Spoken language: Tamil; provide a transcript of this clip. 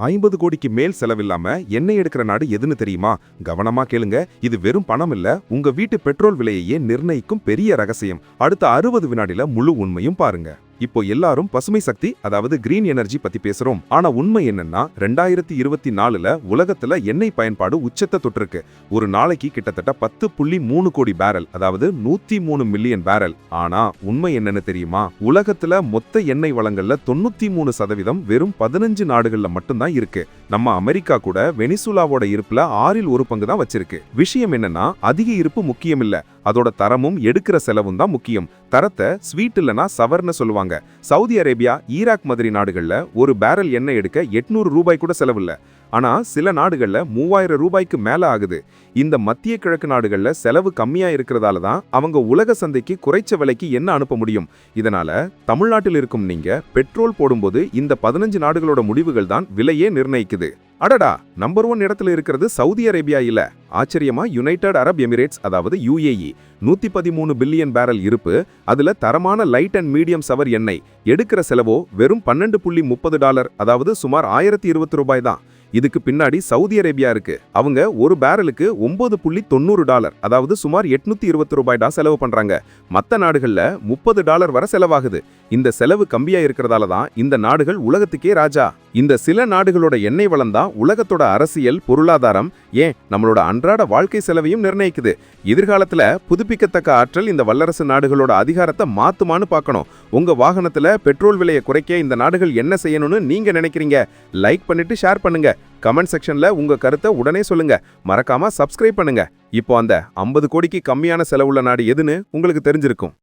ஐம்பது கோடிக்கு மேல் செலவில்லாம எண்ணெய் எடுக்கிற நாடு எதுன்னு தெரியுமா? கவனமா கேளுங்க. இது வெறும் பணம் இல்ல. உங்க வீட்டு பெட்ரோல் விலையையே நிர்ணயிக்கும் பெரிய ரகசியம். அடுத்த அறுபது வினாடியில முழு உண்மையும் பாருங்க. இப்போ எல்லாரும் பசுமை சக்தி அதாவது கிரீன் எனர்ஜி பத்தி பேசுறோம். ஆனா உண்மை என்னன்னா ரெண்டாயிரத்தி இருபத்தி நாலுல உலகத்துல எண்ணெய் பயன்பாடு உச்சத்தை தொட்டிருக்கு. ஒரு நாளைக்கு கிட்டத்தட்ட பத்து புள்ளி மூணு கோடி பேரல் அதாவது நூத்தி மூணு மில்லியன் பேரல் ஆனா உண்மை என்னன்னு தெரியுமா? உலகத்துல மொத்த எண்ணெய் வளங்கள்ல தொண்ணூத்தி மூணு சதவீதம் வெறும் பதினஞ்சு நாடுகள்ல மட்டும்தான் இருக்கு. நம்ம அமெரிக்கா கூட வெனிசுலாவோட இருப்புல ஆறில் ஒரு பங்கு தான் வச்சிருக்கு. விஷயம் என்னன்னா அதிக இருப்பு முக்கியம் இல்ல அதோட தரமும் எடுக்கிற செலவும் தான் முக்கியம். தரத்தை ஸ்வீட் இல்லைன்னா சவர்னு சொல்லுவாங்க. சவுதி அரேபியா ஈராக் மாதிரி நாடுகளில் ஒரு பேரல் எண்ணெய் எடுக்க எட்நூறு ரூபாய் கூட செலவில்லை. ஆனால் சில நாடுகளில் மூவாயிரம் ரூபாய்க்கு மேலே ஆகுது. இந்த மத்திய கிழக்கு நாடுகளில் செலவு கம்மியாக இருக்கிறதால தான் அவங்க உலக சந்தைக்கு குறைச்ச விலைக்கு என்ன அனுப்ப முடியும்? இதனால் தமிழ்நாட்டில் இருக்கும் நீங்கள் பெட்ரோல் போடும்போது இந்த பதினஞ்சு நாடுகளோட முடிவுகள் தான் விலையே நிர்ணயிக்குது. அடடா நம்பர் ஒன் இடத்துல இருக்கிறது சவுதி அரேபியா இல்ல. ஆச்சரியமா யுனைடெட் அரப் எமிரேட்ஸ் அதாவது யுஏஇ நூத்தி பதிமூணு பில்லியன் பேரல் இருப்பு அதுல தரமான லைட் அண்ட் மீடியம் சவர் எண்ணெய். எடுக்கிற செலவோ வெறும் பன்னெண்டு புள்ளி முப்பது டாலர் அதாவது சுமார் ஆயிரத்தி இருபத்தி ரூபாய் தான். இதுக்கு பின்னாடி சவுதி அரேபியா இருக்கு. அவங்க ஒரு பேரலுக்கு ஒன்பது புள்ளி தொண்ணூறு டாலர் அதாவது சுமார் எட்நூத்தி இருபத்தி ரூபாய் தான் செலவு பண்றாங்க. மற்ற நாடுகள்ல முப்பது டாலர் வரை செலவாகுது. இந்த செலவு கம்மியா இருக்கிறதால தான் இந்த நாடுகள் உலகத்துக்கே ராஜா. இந்த சில நாடுகளோட எண்ணெய் வளம் தான் உலகத்தோட அரசியல் பொருளாதாரம் ஏன் நம்மளோட அன்றாட வாழ்க்கை செலவையும் நிர்ணயிக்குது. எதிர்காலத்துல புதுப்பிக்கத்தக்க ஆற்றல் இந்த வல்லரசு நாடுகளோட அதிகாரத்தை மாத்துமான்னு பார்க்கணும். உங்க வாகனத்துல பெட்ரோல் விலையை குறைக்க இந்த நாடுகள் என்ன செய்யணும்னு நீங்க நினைக்கிறீங்க? லைக் பண்ணிட்டு ஷேர் பண்ணுங்க. கமெண்ட் செக்ஷன்ல உங்க கருத்தை உடனே சொல்லுங்க. மறக்காம சப்ஸ்கிரைப் பண்ணுங்க. இப்போ அந்த ஐம்பது கோடிக்கு கம்மியான செலவுள்ள நாடு எதுன்னு உங்களுக்கு தெரிஞ்சிருக்கும்.